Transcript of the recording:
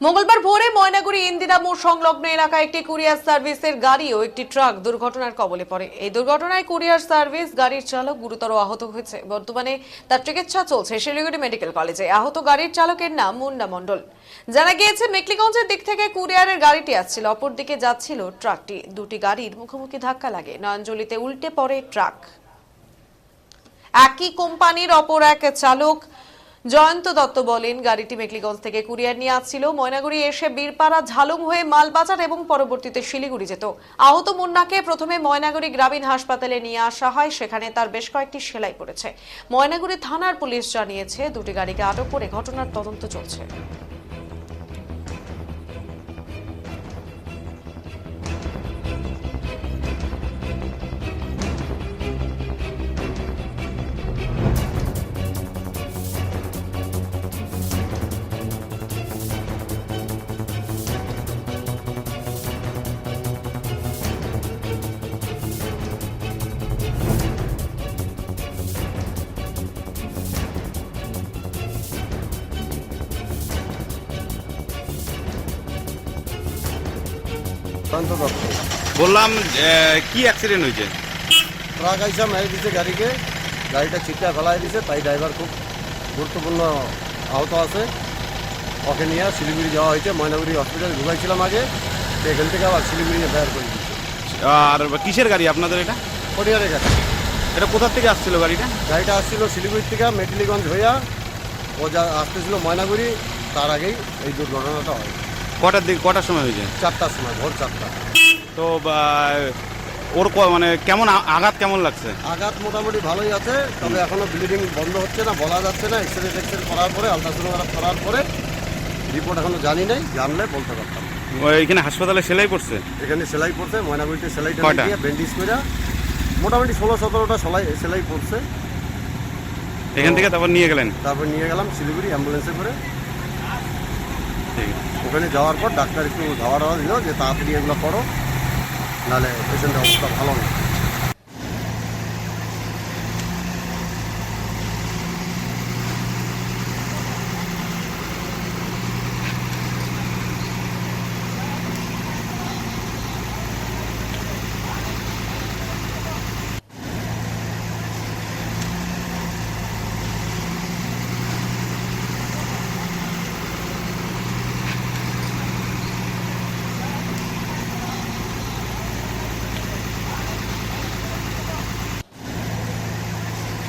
মঙ্গলবার ভোরে ময়নাগুড়ি ইন্দিরা মোড় সংলগ্ন এলাকায় একটি কুরিয়ার সার্ভিসের গাড়ি ও একটি ট্রাক দুর্ঘটনার কবলে পড়ে। এই দুর্ঘটনায় কুরিয়ার সার্ভিস গাড়ির চালক গুরুতর আহত হয়েছে। বর্তমানে তার চিকিৎসা চলছে শিলিগুড়ি মেডিকেল কলেজে। আহত গাড়ির চালকের নাম মুন্না মণ্ডল। জানা গিয়েছে, মেকলিগঞ্জের দিক থেকে কুরিয়ারের গাড়িটি আসছিল। অপরদিকে যাচ্ছিল ট্রাকটি। দুটি গাড়ির মুখোমুখি ধাক্কা লাগে। নয়নজলিতে উল্টে পড়ে ট্রাক। একই কোম্পানির অপর এক চালক জয়ন্ত দত্ত বলেন, গাড়িটি মেকলিগঞ্জ থেকে কুরিয়ার নিয়ে আসছিল। ময়নাগুড়ি এসে বীরপাড়া ঝালুম হয়ে মালবাজার এবং পরবর্তীতে শিলিগুড়ি যেত। আহত মুন্নাকে প্রথমে ময়নাগুড়ি গ্রামীণ হাসপাতালে নিয়ে আসা হয়, সেখানে তার বেশ কয়েকটি সেলাই পড়েছে। ময়নাগুড়ি থানার পুলিশ জানিয়েছে, দুটি গাড়িকে আটক করে ঘটনার তদন্ত চলছে। শান্ত দত্ত বললাম কি অ্যাক্সিডেন্ট হয়েছে? ট্রাক আইসা মেরে দিছে গাড়িকে গাড়িটা ছিটকা ফেলাই দিছে তাই ড্রাইভার খুব গুরুত্বপূর্ণ আহত আছে। ওকে নিয়ে শিলিগুড়ি যাওয়া হয়েছে ময়নাগুড়ি হসপিটালে ঢুকাইছিলাম আগে এখান থেকে আবার শিলিগুড়ি নিয়ে বের করে দিচ্ছে আর কিসের গাড়ি আপনাদের এটা? পরিবারের কাছে এটা কোথা থেকে আসছিল গাড়িটা? গাড়িটা আসছিল শিলিগুড়ি থেকে মেটলিগঞ্জ হইয়া ও যা আসতেছিল ময়নাগুড়ি তার আগেই এই দুর্ঘটনাটা হয়। কটার দিক কটার সময় হয়েছে? চারটার সময় ভোর চারটা। তো ওর ক- মানে কেমন আ- আঘাত কেমন লাগছে? আঘাত মোটামুটি ভালোই আছে তবে এখনও ব্লিডিং বন্ধ হচ্ছে না বলা যাচ্ছে না এক্সরে টেক্সরে করার পরে আলট্রাসোনোগ্রাফ করার পরে রিপোর্ট এখনও জানি নাই জানলে বলতে পারতাম। ও এখানে হাসপাতালে সেলাই পড়ছে এখানে সেলাই পড়ছে ময়নাগুড়িতে সেলাই কয়টা? দিয়ে ব্যান্ডেজ করে মোটামুটি ষোলো সতেরোটা সেলাই সেলাই পড়ছে এখান থেকে তারপর নিয়ে গেলেন? তারপর নিয়ে গেলাম শিলিগুড়ি অ্যাম্বুলেন্সে করে। ওখানে যাওয়ার পর ডাক্তার একটু ধাওয়া ধাওয়া দিল যে তাড়াতাড়ি এগুলো করো, নাহলে পেশেন্টের অবস্থা ভালো না।